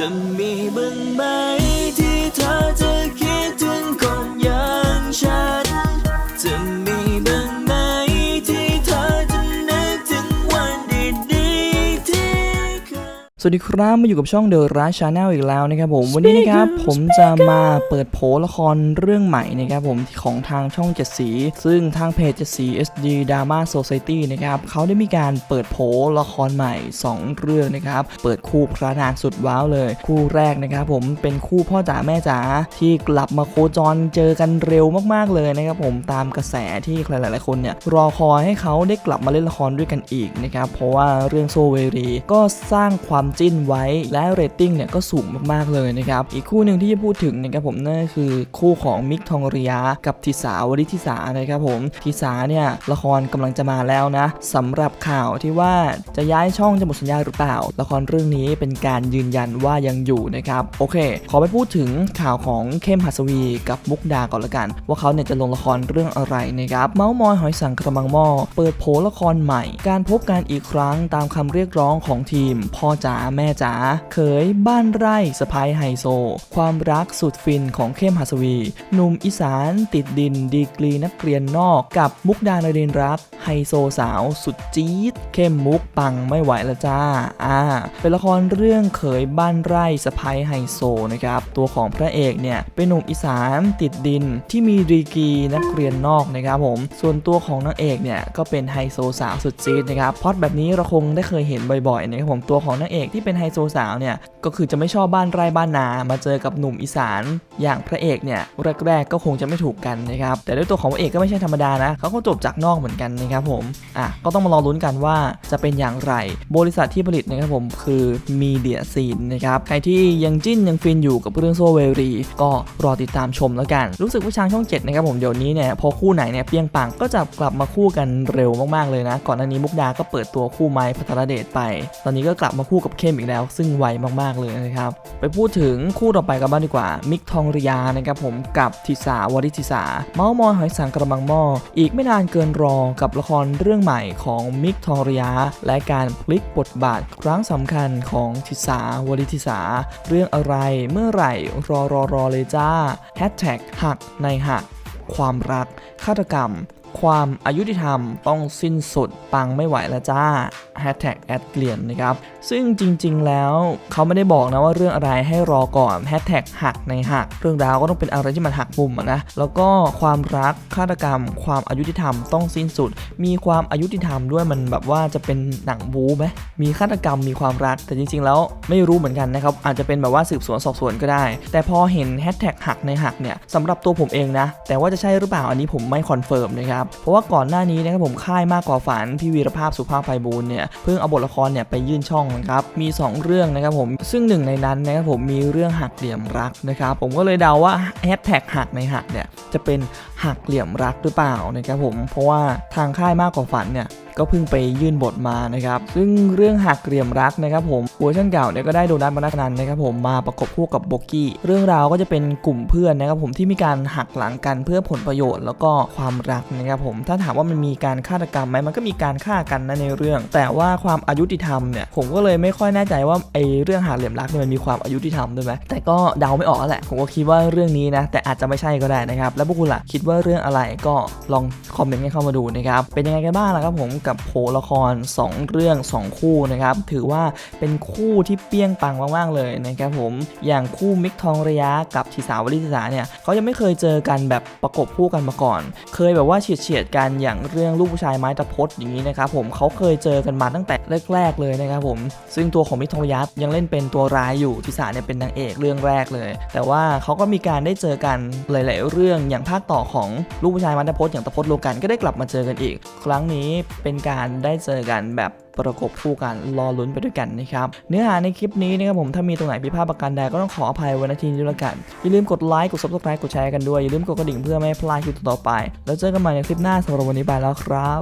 จะมีบ้างไหม สวัสดีครับมาอยู่กับช่องเดอะราชาแนลอีกแล้วนะครับผมวันนี้นะครับผมจะมาเปิดโผละครเรื่องใหม่นะครับผมของทางช่องเจ็ดสี ซึ่งทางเพจเจ็ดสี SD Drama Society นะครับเขาได้มีการเปิดโผละครใหม่ 2 เรื่องนะครับเปิดคู่พระนางสุดว้าวเลย คู่แรกนะครับผมเป็นคู่พ่อจ๋าแม่จ๋าที่กลับมาโคจรเจอกันเร็วมากๆเลยนะครับผมตามกระแสที่ใครหลายๆคนเนี่ยรอคอยให้เขาได้กลับมาเล่นละครด้วยกันอีกนะครับเพราะว่าเรื่องโซเวรีก็สร้างความจิ้นไว้ และเรตติ้งเนี่ยก็สูงมากๆเลยนะครับ อีกคู่หนึ่งที่จะพูดถึงนะครับผมนั่นก็คือคู่ของมิกทองเรียกับทิสาวริทิสานะครับผมทิสาเนี่ยละครกำลังจะมาแล้วนะสำหรับข่าวที่ว่าจะย้ายช่องจะหมดสัญญาหรือเปล่า ละครเรื่องนี้เป็นการยืนยันว่ายังอยู่นะครับโอเค ขอไปพูดถึงข่าวของเข้มหัสวีกับมุกดาก่อนละกัน ว่าเขาเนี่ยจะลงละครเรื่องอะไรนะครับเมาส์มอยหอยสังกระมังหม้อเปิดโผละครใหม่ การพบกันอีกครั้งตามคำเรียกร้องของทีมพ่อจ๋าแม่จ๋าเขยบ้านไร่สะพายไฮโซ ความรักสุดฟินของเข้มหัสวีหนุ่มอีสานติดดินดีกรีนักเรียนนอกกับมุกดานรินรักไฮโซสาวสุดจี๊ดเข้มมุกปังไม่ไหวละจ้าอ่าเป็นละครเรื่องเขยบ้านไร่สะพายไฮโซนะครับตัวของพระเอกเนี่ยเป็นหนุ่มอีสานติดดินที่มีดีกรีนักเรียนนอกนะครับผมส่วนตัวของนางเอกเนี่ยก็เป็นไฮโซสาวสุดจี๊ดนะครับพอดแบบนี้เราคงได้เคยเห็นบ่อยๆนะครับผมตัวของนางเอกที่เป็นไฮโซสาวเนี่ยก็คือจะไม่ชอบบ้านไร่บ้านนา มาเจอกับหนุ่มอีสาน อย่างพระเอกเนี่ยแรกๆก็คงจะไม่ถูกกันนะครับแต่ด้วยตัวของพระเอกก็ไม่ใช่ธรรมดานะเขาก็จบจากนอกเหมือนกันนะครับผมอะก็ต้องมารอลุ้นกันว่าจะเป็นอย่างไร บริษัทที่ผลิตนะครับผมคือมีเดียซีนนะครับใครที่ยังจิ้นยังฟินอยู่กับเรื่องโซเวรี ก็รอติดตามชมแล้วกัน รู้สึกว่าทางช่อง7นะครับผมเดี๋ยวนี้เนี่ยพอคู่ไหนเนี่ยเปรียงปังก็จะกลับมาคู่กันเร็วมากๆเลยนะ ก่อนหน้านี้มุกดาก็เปิดตัวคู่ไม้พัทรเดชไป ตอนนี้ก็กลับมาคู่กับเข้มอีกแล้ว ซึ่งไวมากๆเลยนะครับ ไปพูดถึงคู่ต่อไปกันบ้างดีกว่า มิกทองริยานะครับผมกับทิสาวริทิสา เมาส์มอยหอยสังกระมังหม้ออีกไม่นานเกินรอกับละครเรื่องใหม่ของมิกทองริยา และการพลิกบทบาทครั้งสำคัญของทิสาวริทิสา เรื่องอะไรเมื่อไหร่รอรอรอเลยจ้าแฮชแท็กหักในหักความรักฆาตกรรมความอายุติธรรมต้องสิ้นสุดปังไม่ไหวแล้วจ้า Hashtag แอดเกลียนนะครับซึ่งจริงๆแล้วเขาไม่ได้บอกนะว่าเรื่องอะไรให้รอก่อน Hashtag หักในหัก เรื่องราวก็ต้องเป็นอะไรที่มันหักมุมะนะแล้วก็ความรักฆาตกรรม ความอายุติธรรมต้องสิ้นสุด มีความอายุติธรรมด้วยมันแบบว่าจะเป็นหนังบู๊ไหมมีฆาตกรรมมีความรัก แต่จริงๆแล้วไม่รู้เหมือนกันนะครับอาจจะเป็นแบบว่าสืบสวนสอบสวนก็ได้ แต่พอเห็น Hashtag หักในหักเนี่ยสำหรับตัวผมเองนะ แต่ว่าจะใช่หรือเปล่าอันนี้ผมไม่คอนเฟิร์มนะครับเพราะว่าก่อนหน้านี้นะครับผมค่ายมากกว่าฝันพี่วีรภาพสุภาพไพบูลเนี่ยเพิ่งเอาบทละครเนี่ยไปยื่นช่องครับมี 2 เรื่องนะครับผมซึ่งหนึ่งในนั้นนะครับผมมีเรื่องหักเหลี่ยมรักนะครับผมก็เลยเดาว่าแฮชแท็กหักในหักเนี่ยจะเป็นหักเหลี่ยมรักหรือเปล่านะครับผมเพราะว่าทางค่ายมากกว่าฝันเนี่ย ก็เพิ่งไปยื่นบทมานะครับ ซึ่งเรื่องหักเหลี่ยมรักนะครับผมเวอร์ชันเก่าเนี่ยก็ได้โดนัทมนัสนันนะครับผมมาประกบคู่กับโบกี้เรื่องราวก็จะเป็นกลุ่มเพื่อนนะครับผมที่มีการหักหลังกันเพื่อผลประโยชน์ แล้วก็ความรักนะครับผมถ้าถามว่ามันมีการฆาตกรรมไหมมันก็มีการฆ่ากันนะในเรื่อง แต่ว่าความอายุติธรรมเนี่ยผมก็เลยไม่ค่อยแน่ใจว่าไอ้เรื่องหักเหลี่ยมรักเนี่ยมันมีความอายุติธรรมด้วยไหมแต่ก็เดาไม่ออกแหละผมก็คิดว่าเรื่องนี้นะแต่อาจจะไม่ใช่ก็ได้นะครับแล้วพวกคุณล่ะคิดว่าเรื่องอะไรก็ลองคอมเมนต์กันเข้ามาดูนะครับเป็นยังไงกันบ้างล่ะครับผมกับโผละคร 2 เรื่อง 2 คู่นะครับ ถือว่าเป็นคู่ที่เปี้ยงปังมากๆเลยนะครับผม อย่างคู่มิกทองระยะกับทิสาวริทิสาเนี่ยเขายังไม่เคยเจอกันแบบประกบคู่กันมาก่อน เคยแบบว่าเฉียดเฉียดกันอย่างเรื่องลูกผู้ชายไม้ตะพดอย่างนี้นะครับผมเขาเคยเจอกันมาตั้งแต่แรกๆเลยนะครับผม ซึ่งตัวของมิกทองระยะยังเล่นเป็นตัวร้ายอยู่ทิสาเนี่ยเป็นนางเอกเรื่องแรกเลย แต่ว่าเขาก็มีการได้เจอกันหลาย ๆ เรื่องอย่างภาคต่อของลูกผู้ชายไม้ตะพดอย่างตะพดโลกันก็ได้กลับมาเจอกันอีก ครั้งนี้เป็นเป็นการได้เจอกันแบบประกบคู่กันรอลุ้นไปด้วยกันนะครับ เนื้อหาในคลิปนี้นะครับผมถ้ามีตรงไหนผิดพลาดประการใดก็ต้องขออภัยไว้ณทีนี้ด้วยละกัน อย่าลืมกดไลค์กดซับสไครต์กดแชร์กันด้วย อย่าลืมกดกระดิ่งเพื่อไม่ให้พลาดคลิปต่อไป แล้วเจอกันใหม่ในคลิปหน้าสำหรับวันนี้ไปแล้วครับ